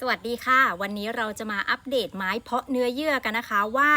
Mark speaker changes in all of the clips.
Speaker 1: สวัสดีค่ะ วันนี้เราจะมาอัปเดตไม้เพาะเนื้อเยื่อกันนะคะว่า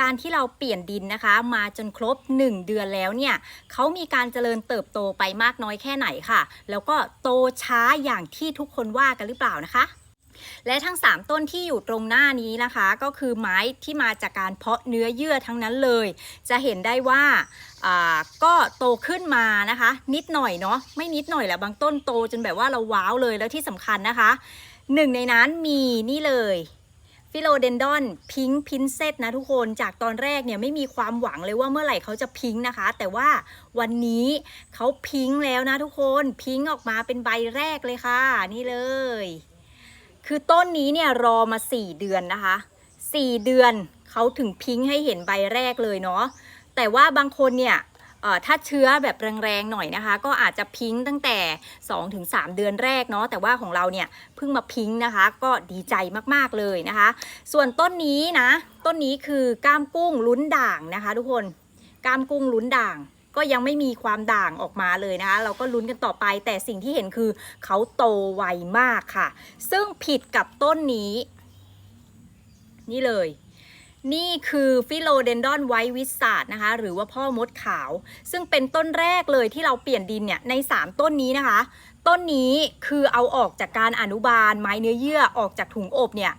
Speaker 1: การที่เราเปลี่ยนดินนะคะ มาจนครบ 1 เดือนแล้วเนี่ยเขามีการเจริญเติบโตไปมากน้อยแค่ไหนค่ะ แล้วก็โตช้าอย่างที่ทุกคนว่ากันหรือเปล่านะคะและทั้ง 3 ต้นที่อยู่ตรงหน้านี้นะคะ ก็คือไม้ที่มาจากการเพาะเนื้อเยื่อทั้งนั้นเลย จะเห็นได้ว่าอ่าก็โตขึ้นมานะคะ นิดหน่อยเนาะไม่นิดหน่อยแหละบางต้นโตจนแบบว่าเราว้าวเลยแล้วที่สำคัญนะคะ หนึ่งในนั้นมีนี่เลยฟิโลเดนดอนพิงพินเซตนะทุกคนจากตอนแรกเนี่ยไม่มีความหวังเลยว่าเมื่อไหร่เขาจะพิงนะคะ แต่ว่าวันนี้เขาพิงแล้วนะทุกคนพิงออกมาเป็นใบแรกเลยค่ะ นี่เลย คือต้นนี้เนี่ยรอมา 4 เดือนนะคะ 4 เดือนเขาถึงพิงให้เห็นใบแรกเลยเนาะแต่ว่าบางคนเนี่ย ถ้าเชื้อแบบแรงๆหน่อยนะคะ ก็อาจจะพิงตั้งแต่ 2-3 เดือนแรกเนาะแต่ว่าของเราเนี่ยเพิ่งมาพิงนะคะ ก็ดีใจมากๆเลยนะคะ ส่วนต้นนี้นะ ต้นนี้คือก้ามกุ้งลุ้นด่างนะคะ ทุกคนก้ามกุ้งลุ้นด่าง ก็ยังไม่มีความด่างออกมาเลยนะคะ เราก็ลุ้นกันต่อไปแต่สิ่งที่เห็นคือเขาโตไวมากค่ะ ซึ่งผิดกับต้นนี้ นี่เลย นี่คือฟิโลเดนดอนไวท์วิสาดนะคะ หรือว่าพ่อมดขาว ซึ่งเป็นต้นแรกเลยที่เราเปลี่ยนดินเนี่ย ใน 3 ต้นนี้นะคะ ต้นนี้คือเอาออกจากการอนุบาลไม้เนื้อเยื่อออกจากถุงอบเนี่ย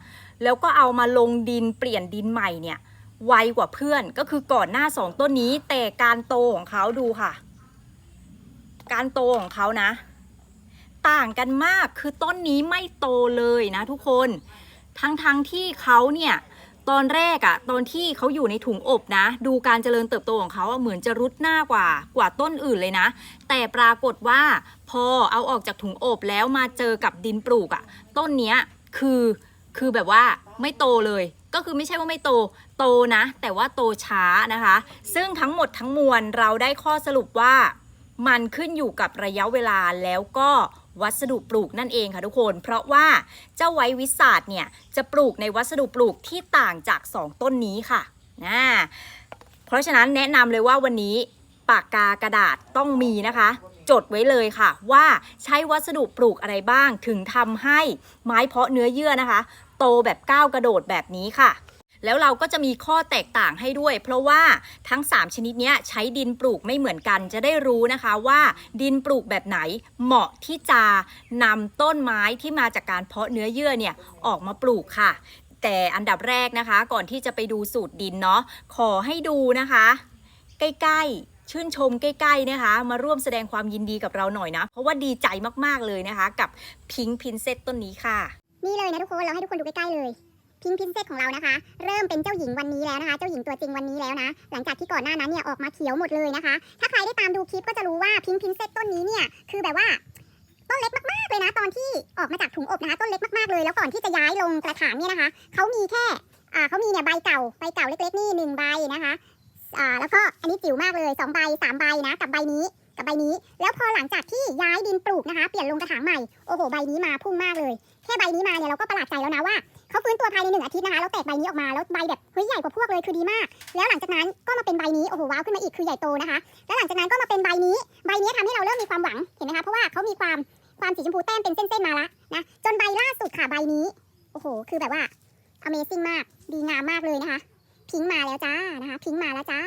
Speaker 1: แล้วก็เอามาลงดินเปลี่ยนดินใหม่เนี่ย ไวกว่าเพื่อนก็คือก่อนหน้าสองต้นนี้แต่การโตของเขาดูค่ะ การโตของเขานะ ต่างกันมากคือต้นนี้ไม่โตเลยนะทุกคน ทั้งๆทที่เขาเนี่ย ตอนแรกอะตอนที่เขาอยู่ในถุงอบนะ ดูการเจริญเติบโตของเขาอะเหมือนจะรุดหน้ากว่ากว่าต้นอื่นเลยนะ แต่ปรากฏว่าพอเอาออกจากถุงอบแล้วมาเจอกับดินปลูกอะต้นเนี้ยคือคือแบบว่าไม่โตเลย ก็คือไม่ใช่ว่าไม่โตโตนะ แต่ว่าโตช้านะคะ ซึ่งทั้งหมดทั้งมวลเราได้ข้อสรุปว่ามันขึ้นอยู่กับระยะเวลาแล้วก็ วัสดุปลูกนั่นเองค่ะทุกคน เพราะว่าเจ้าไววิสาดเนี่ยจะปลูกในวัสดุปลูกที่ต่างจาก 2 ต้นนี้ค่ะนะเพราะฉะนั้นแนะนำเลยว่าวันนี้ปากกากระดาษต้องมีนะคะ จดไว้เลยค่ะ ว่าใช้วัสดุปลูกอะไรบ้าง ถึงทำให้ไม้เพาะเนื้อเยื่อนะคะ โตแบบก้าวกระโดดแบบนี้ค่ะ แล้วเราก็จะมีข้อแตกต่างให้ด้วย เพราะว่าทั้ง 3 ชนิดนี้ใช้ดินปลูกไม่เหมือนกันจะได้รู้นะคะว่าดินปลูกแบบไหนเหมาะที่จะนำต้นไม้ที่มาจากการเพาะเนื้อเยื่อเนี่ยออกมาปลูกค่ะ แต่อันดับแรกนะคะ ก่อนที่จะไปดูสูตรดินเนาะขอให้ดูนะคะ ใกล้ๆชื่นชมใกล้ๆนะคะ มาร่วมแสดงความยินดีกับเราหน่อยนะ เพราะว่าดีใจมากๆเลยนะคะ กับพิงพินเซตต้นนี้ค่ะ
Speaker 2: นี่เลยนะทุกคน เราให้ทุกคนดูใกล้ๆเลย พิงพินเซตของเรานะคะ เริ่มเป็นเจ้าหญิงวันนี้แล้วนะคะ เจ้าหญิงตัวจริงวันนี้แล้วนะ หลังจากที่ก่อนหน้านั้นเนี่ยออกมาเขียวหมดเลยนะคะ ถ้าใครได้ตามดูคลิปก็จะรู้ว่าพิงพินเซตต้นนี้เนี่ยคือแบบว่าต้นเล็กมากๆเลยนะ ตอนที่ออกมาจากถุงอบนะคะ ต้นเล็กมากๆเลย แล้วก่อนที่จะย้ายลงกระถางเนี่ยนะคะเขามีแค่อ่าเขามีเนี่ยใบเก่าใบเก่าเล็กๆนี่หนึ่งใบนะคะอ่าแล้วก็อันนี้จิ๋วมากเลยสองใบสามใบนะ กับใบนี้กับใบนี้ แล้วพอหลังจากที่ย้ายดินปลูกนะคะ เปลี่ยนลงกระถางใหม่โอ้โหใบนี้มาพุ่งมากเลย แค่ใบนี้มาเนี่ยเราก็ประหลาดใจแล้วนะว่า เขาฟื้นตัวภายในหนึ่งอาทิตย์นะคะแล้วแตกใบนี้ออกมาแล้วใบแบบเฮ้ยใหญ่กว่าพวกเลยคือดีมาก แล้วหลังจากนั้นก็มาเป็นใบนี้โอ้โหว้าวขึ้นมาอีกคือใหญ่โตนะคะ แล้วหลังจากนั้นก็มาเป็นใบนี้ ใบนี้ทำให้เราเริ่มมีความหวังเห็นไหมคะเพราะว่าเขามีความความสีชมพูแต้มเป็นเส้นๆมาละนะจนใบล่าสุดค่ะใบนี้โอ้โห คือแบบว่า Amazing มากดีงามมากเลยนะคะพิงมาแล้วจ้านะคะพิงมาแล้วจ้า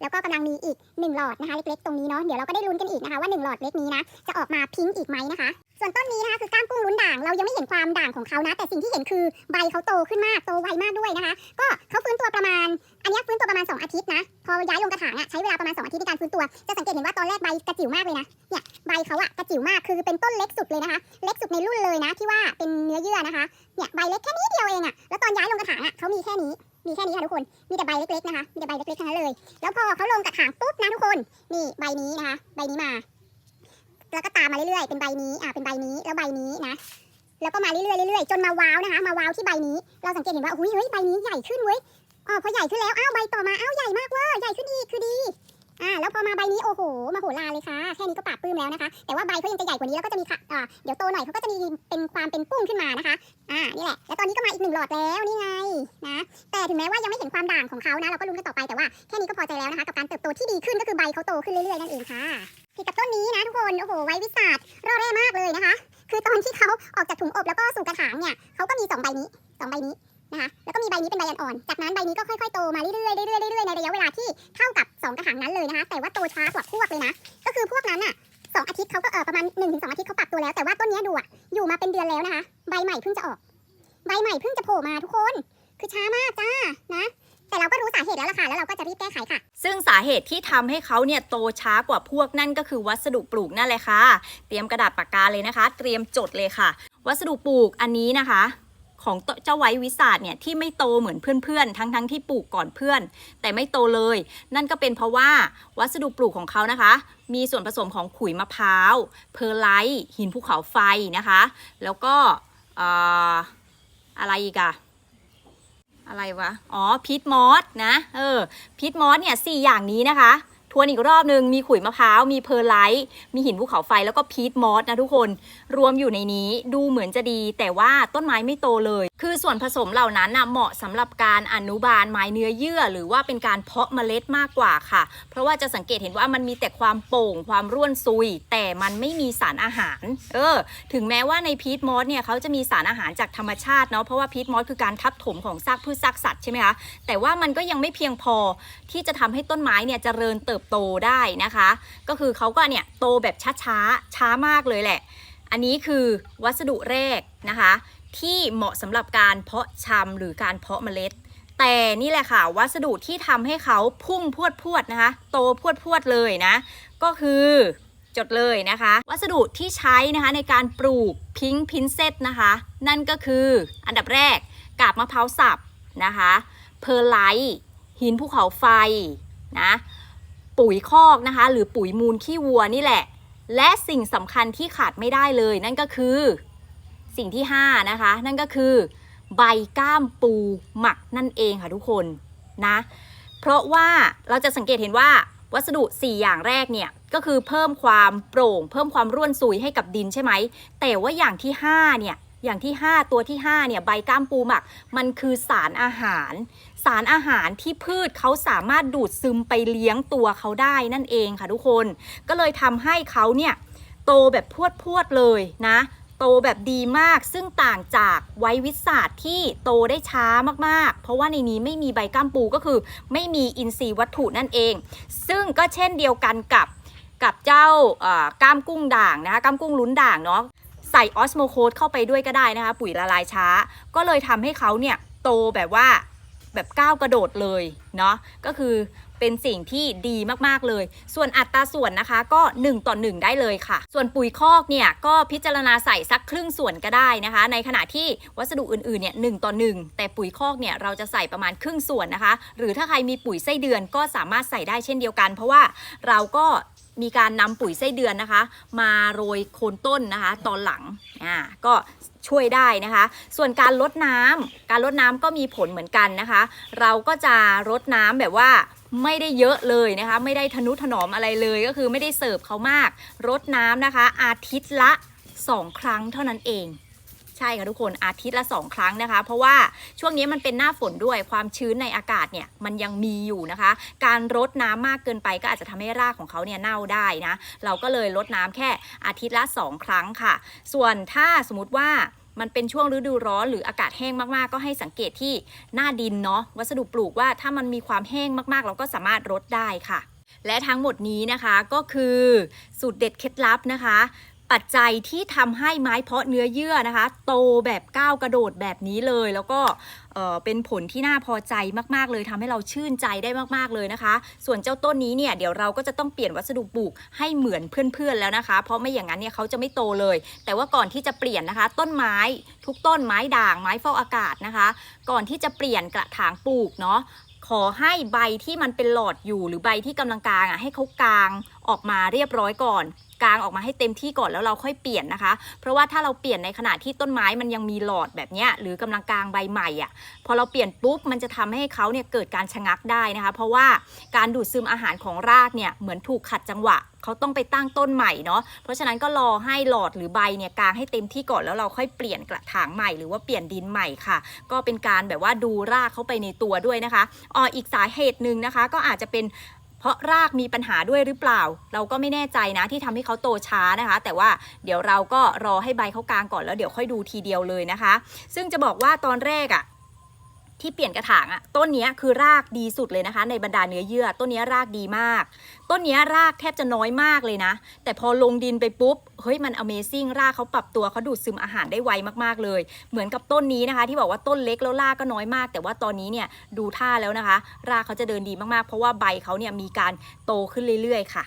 Speaker 2: แล้วก็กำลังมีอีกหนึ่งหลอดนะคะเล็กๆตรงนี้เนาะเดี๋ยวเราก็ได้ลุ้นกันอีกนะคะว่าหนึ่งหลอดเล็กนี้นะจะออกมาพิงอีกไหมนะคะ ส่วนต้นนี้นะคะคือก้ามกุ้งลุ้น เรายังไม่เห็นความด่างของเขานะ แต่สิ่งที่เห็นคือใบเขาโตขึ้นมากโตไวมากด้วยนะคะ ก็เขาฟื้นตัวประมาณ อันนี้ฟื้นตัวประมาณ 2 อาทิตย์นะ พอย้ายลงกระถางอะใช้เวลาประมาณ 2 อาทิตย์ในการฟื้นตัว จะสังเกตเห็นว่าตอนแรกใบกระจิ๋วมากเลยนะ เนี่ยใบเขาอะกระจิ๋วมากคือเป็นต้นเล็กสุดเลยนะคะ เล็กสุดในรุ่นเลยนะที่ว่าเป็นเนื้อเยื่อนะคะ เนี่ยใบเล็กแค่นี้เดียวเองอะแล้วตอนย้ายลงกระถางอะเขามีแค่นี้มีแค่นี้ค่ะทุกคน มีแต่ใบเล็กๆนะคะ มีแต่ใบเล็กๆทั้งนั้นเลย แล้วพอเขาลงกระถางปุ๊บนะทุกคน นี่ใบนี้นะคะ ใบนี้มา แล้วก็ตามมาเรื่อยๆ เป็นใบนี้ อ่าเป็นใบนี้ แล้วใบนี้นะ แล้วก็มาเรื่อยๆเรื่อยๆจนมาว้าวนะคะ มาว้าวที่ใบนี้ เราสังเกตเห็นว่าอุ้ยเฮ้ยใบนี้ใหญ่ขึ้นเว้ยอ๋อพอใหญ่ขึ้นแล้วอ้าวใบต่อมาอ้าวใหญ่มากเว้ยใหญ่ขึ้นอีกคือดีอ่าแล้วพอมาใบนี้โอ้โหมาโหฬาเลยค่ะแค่นี้ก็ปราบปลื้มแล้วนะคะ แต่ว่าใบเขายังจะใหญ่กว่านี้แล้วก็จะมีค่ะอ่าเดี๋ยวโตหน่อยเขาก็จะมีเป็นความเป็นปุ้งขึ้นมานะคะอ่านี่แหละแล้วตอนนี้ก็มาอีกหนึ่งหลอดแล้วนี่ไงนะ แต่ถึงแม้ว่ายังไม่เห็นความด่างของเขานะเราก็ลุ้นกันต่อไปแต่ว่าแค่นี้ก็พอใจแล้วนะคะกับการเติบโตที่ดีขึ้นก็คือใบเขาโตขึ้นเรื่อยๆนั่นเองค่ะผิดกับต้นนี้นะทุกคนโอ้โหไว้วิสาดรอแร่มากเลยนะคะ คือตอนที่เขาออกจากถุงอบแล้วก็สู่กระถางเนี่ยเขาก็มีสองใบนี้สองใบนี้นะคะแล้วก็มีใบนี้เป็นใบอ่อน จากนั้นใบนี้ก็ค่อยๆโตมาเรื่อยๆเรื่อยๆเรื่อยๆในระยะเวลาที่เท่ากับสองกระถางนั้นเลยนะคะ แต่ว่าโตช้ากว่าพวกเลยนะ ก็คือพวกนั้นอะสองอาทิตย์เขาก็เออประมาณ1นถึงสอาทิตย์เขาปรับตัวแล้ว แต่ว่าต้นนี้ดูอะอยู่มาเป็นเดือนแล้วนะคะ ใบใหม่เพิ่งจะออก ใบใหม่เพิ่งจะโผล่มาทุกคน คือช้ามากจ้านะ แต่เราก็รู้สาเหตุแล้วล่ะค่ะ แล้วเราก็จะรีบแก้ไขค่ะ
Speaker 1: ซึ่งสาเหตุที่ทำให้เขาเนี่ยโตช้ากว่าพวกนั่นก็คือวัสดุปลูกนั่นแหละค่ะ เตรียมกระดาษปากกาเลยนะคะ เตรียมจดเลยค่ะ วัสดุปลูกอันนี้นะคะของเจ้าไว้วิสาดเนี่ยที่ไม่โตเหมือนเพื่อนๆ ทั้งๆที่ปลูกก่อนเพื่อน แต่ไม่โตเลย นั่นก็เป็นเพราะว่าวัสดุปลูกของเขานะคะ มีส่วนผสมของขุยมะพร้าว เพอร์ไลท์หินภูเขาไฟนะคะ แล้วก็เอ่ออะไรอีกอะ อะไรวะ อ๋อพีทมอสนะ เออพีทมอสเนี่ยสี่อย่างนี้นะคะ ทวนอีกรอบหนึ่งมีขุยมะพร้าว มีเพอร์ไลท์มีหินภูเขาไฟแล้วก็พีทมอสนะทุกคน รวมอยู่ในนี้ดูเหมือนจะดี แต่ว่าต้นไม้ไม่โตเลย คือส่วนผสมเหล่านั้นนะเหมาะสำหรับการอนุบาลไม้เนื้อเยื่อ หรือว่าเป็นการเพาะเมล็ดมากกว่าค่ะ เพราะว่าจะสังเกตเห็นว่ามันมีแต่ความโป่งความร่วนซุย แต่มันไม่มีสารอาหาร เออ ถึงแม้ว่าในพีทมอสเนี่ยเขาจะมีสารอาหารจากธรรมชาติเนาะเพราะว่าพีทมอสคือการทับถมของซากพืชซากสัตว์ใช่ไหมคะแต่ว่ามันก็ยังไม่เพียงพอที่จะทำให้ต้นไม้เนี่ยเจริญเติบโตได้นะคะ ก็คือเขาก็เนี่ยโตแบบช้าๆช้ามากเลยแหละ อันนี้คือวัสดุแรกนะคะ ที่เหมาะสำหรับการเพาะชำหรือการเพาะเมล็ด แต่นี่แหละค่ะวัสดุที่ทำให้เขาพุ่งพวดพวดนะคะ โตพวดพวดเลยนะ ก็คือจดเลยนะคะ วัสดุที่ใช้นะคะในการปลูกพิงพินเซตนะคะ นั่นก็คืออันดับแรกกาบมะพร้าวสับนะคะเพอร์ไลท์หินภูเขาไฟนะ ปุ๋ยคอกนะคะ หรือปุ๋ยมูลขี้วัวนี่แหละ และสิ่งสำคัญที่ขาดไม่ได้เลย นั่นก็คือสิ่งที่ 5 นะคะ นั่นก็คือ ใบก้ามปูหมักนั่นเองค่ะทุกคนนะ เพราะว่าเราจะสังเกตเห็นว่าวัสดุ 4 อย่างแรกเนี่ยก็คือเพิ่มความโปร่ง เพิ่มความร่วนซุยให้กับดินใช่ไหม แต่ว่าอย่างที่ 5 เนี่ย อย่างที่ 5 ตัวที่ 5 เนี่ยใบก้ามปูหมัก มันคือสารอาหาร สารอาหารที่พืชเขาสามารถดูดซึมไปเลี้ยงตัวเขาได้นั่นเองค่ะทุกคน ก็เลยทำให้เขาเนี่ยโตแบบพวดพวดๆเลยนะ โตแบบดีมากซึ่งต่างจากไว้วิสาดที่โตได้ช้ามากๆ เพราะว่าในนี้ไม่มีใบก้ามปูก็คือ ไม่มีอินทรีย์วัตถุนั่นเอง ซึ่งก็เช่นเดียวกันกับกับเจ้าก้ามกุ้งด่างนะคะก้ามกุ้งลุ้นด่างเนาะ ส่ออสโมโคดเข้าไปด้วยก็ได้นะคะ ปุ๋ยละลายช้า ก็เลยทำให้เขาเนี่ยโตแบบว่าแบบก้าวกระโดดเลยเนาะก็คือเป็นสิ่งที่ดีมากๆเลย ส่วนอัตราส่วนนะคะก็ 1 ต่อ 1 ได้เลยค่ะ ส่วนปุ๋ยคอกเนี่ยก็พิจารณาใส่สักครึ่งส่วนก็ได้นะคะ ในขณะที่วัสดุอื่นๆเนี่ยหต่อ 1 แต่ปุ๋ยคอกเนี่ยเราจะใส่ประมาณครึ่งส่วนนะคะ หรือถ้าใครมีปุ๋ยไส้เดือนก็สามารถใส่ได้เช่นเดียวกัน เพราะว่าเราก็ มีการนำปุ๋ยไส้เดือนนะคะ มาโรยโคนต้นนะคะ ตอนหลังอ่าก็ช่วยได้นะคะ ส่วนการลดน้ำการลดน้ำก็มีผลเหมือนกันนะคะ เราก็จะลดน้ำแบบว่าไม่ได้เยอะเลยนะคะ ไม่ได้ทนุถนอมอะไรเลยก็คือไม่ได้เสิร์ฟเขามากรดน้ำนะคะ อาทิตย์ละ 2 ครั้งเท่านั้นเอง ใช่ค่ะทุกคนอาทิตย์ละ 2 ครั้งนะคะ เพราะว่าช่วงนี้มันเป็นหน้าฝนด้วยความชื้นในอากาศเนี่ยมันยังมีอยู่นะคะ การรดน้ำมากเกินไปก็อาจจะทำให้รากของเขาเนี่ยเน่าได้นะ เราก็เลยลดน้ำแค่อาทิตย์ละ 2 ครั้งค่ะ ส่วนถ้าสมมติว่ามันเป็นช่วงฤดูร้อนหรืออากาศแห้งมากๆ ก็ให้สังเกตที่หน้าดินเนาะวัสดุปลูกว่าถ้ามันมีความแห้งมากๆ เราก็สามารถรดได้ค่ะ และทั้งหมดนี้นะคะก็คือสูตรเด็ดเคล็ดลับนะคะ ปัจจัยที่ทำให้ไม้เพาะเนื้อเยื่อนะคะ โตแบบก้าวกระโดดแบบนี้เลย แล้วก็เเป็นผลที่น่าพอใจมาก ๆ เลยทำให้เราชื่นใจได้มากๆเลยนะคะ ส่วนเจ้าต้นนี้เนี่ยเดี๋ยวเราก็จะต้องเปลี่ยนวัสดุปลูกให้เหมือนเพื่อนๆแล้วนะคะ เพราะไม่อย่างนั้นเนี่ยเขาจะไม่โตเลย แต่ว่าก่อนที่จะเปลี่ยนนะคะ ต้นไม้ทุกต้นไม้ด่างไม้ฟอกอากาศนะคะ ก่อนที่จะเปลี่ยนกระถางปลูกเนาะขอให้ใบที่มันเป็นหลอดอยู่หรือใบที่กำลังกลางอะให้เขากลางออกมาเรียบร้อยก่อน กลางออกมาให้เต็มที่ก่อนแล้วเราค่อยเปลี่ยนนะคะ เพราะว่าถ้าเราเปลี่ยนในขณะที่ต้นไม้มันยังมีหลอดแบบเนี้ยหรือกำลังกลางใบใหม่อะพอเราเปลี่ยนปุ๊บมันจะทำให้เขาเนี่ยเกิดการชะงักได้นะคะ เพราะว่าการดูดซึมอาหารของรากเนี่ยเหมือนถูกขัดจังหวะเขาต้องไปตั้งต้นใหม่เนาะ เพราะฉะนั้นก็รอให้หลอดหรือใบเนี่ยกลางให้เต็มที่ก่อนแล้วเราค่อยเปลี่ยนกระถางใหม่หรือว่าเปลี่ยนดินใหม่ค่ะ ก็เป็นการแบบว่าดูรากเข้าไปในตัวด้วยนะคะอ๋ออีกสาเหตุหนึ่งนะคะ ก็อาจจะเป็น เพราะรากมีปัญหาด้วยหรือเปล่า เราก็ไม่แน่ใจนะที่ทำให้เขาโตช้านะคะ แต่ว่าเดี๋ยวเราก็รอให้ใบเขากลางก่อนแล้วเดี๋ยวค่อยดูทีเดียวเลยนะคะ ซึ่งจะบอกว่าตอนแรกอะ ที่เปลี่ยนกระถางอะต้นนี้คือรากดีสุดเลยนะคะ ในบรรดาเนื้อเยื่อ ต้นนี้รากดีมาก ต้นนี้รากแทบจะน้อยมากเลยนะ แต่พอลงดินไปปุ๊บ เฮ้ยมัน Amazing รากเขาปรับตัวเขาดูดซึมอาหารได้ไวมากๆเลย เหมือนกับต้นนี้นะคะ ที่บอกว่าต้นเล็กแล้วรากก็น้อยมาก แต่ว่าตอนนี้เนี่ยดูท่าแล้วนะคะ รากเขาจะเดินดีมากๆ เพราะว่าใบเขาเนี่ยมีการโตขึ้นเรื่อยๆค่ะ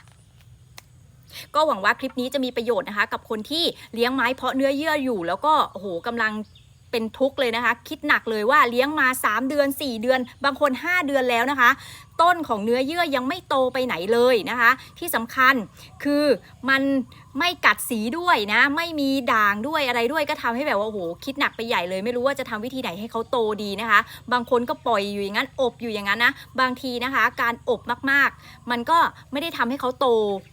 Speaker 1: ก็หวังว่าคลิปนี้จะมีประโยชน์นะคะ กับคนที่เลี้ยงไม้เพาะเนื้อเยื่ออยู่ แล้วก็โอ้โหกำลัง เป็นทุกข์เลยนะคะ คิดหนักเลยว่าเลี้ยงมา 3 เดือน 4 เดือน บางคน 5 เดือนแล้วนะคะ ต้นของเนื้อเยื่อยังไม่โตไปไหนเลยนะคะ ที่สำคัญคือมันไม่กัดสีด้วยนะ ไม่มีด่างด้วยอะไรด้วยก็ทำให้แบบว่าโอ้โหคิดหนักไปใหญ่เลยไม่รู้ว่าจะทำวิธีไหนให้เขาโตดีนะคะ บางคนก็ปล่อยอยู่อย่างนั้นอบอยู่อย่างนั้นนะ บางทีนะคะ การอบมากๆ มันก็ไม่ได้ทำให้เขาโต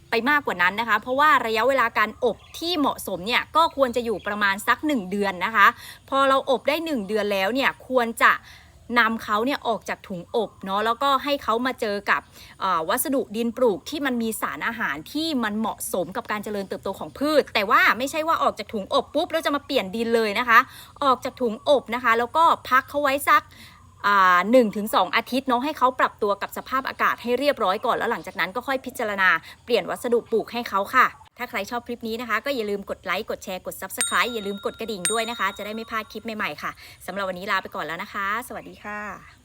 Speaker 1: ไปมากกว่านั้นนะคะ เพราะว่าระยะเวลาการอบที่เหมาะสมเนี่ยก็ควรจะอยู่ประมาณสัก 1 เดือนนะคะ พอเราอบได้ 1 เดือนแล้วเนี่ยควรจะ นำเขาเนี่ยออกจากถุงอบเนาะแล้วก็ให้เขามาเจอกับวัสดุดินปลูกที่มันมีสารอาหารที่มันเหมาะสมกับการเจริญเติบโตของพืช แต่ว่าไม่ใช่ว่าออกจากถุงอบปุ๊บแล้วจะมาเปลี่ยนดินเลยนะคะ ออกจากถุงอบนะคะ แล้วก็พักเขาไว้สักหนึ่งถึงสองอาทิตย์เนาะให้เขาปรับตัวกับสภาพอากาศให้เรียบร้อยก่อนแล้วหลังจากนั้นก็ค่อยพิจารณาเปลี่ยนวัสดุปลูกให้เขาค่ะ ถ้าใครชอบคลิปนี้นะคะ ก็อย่าลืมกดไลค์กดแชร์กด Subscribe อย่าลืมกดกระดิ่งด้วยนะคะ จะได้ไม่พลาดคลิปใหม่ๆค่ะสำหรับวันนี้ลาไปก่อนแล้วนะคะ สวัสดีค่ะ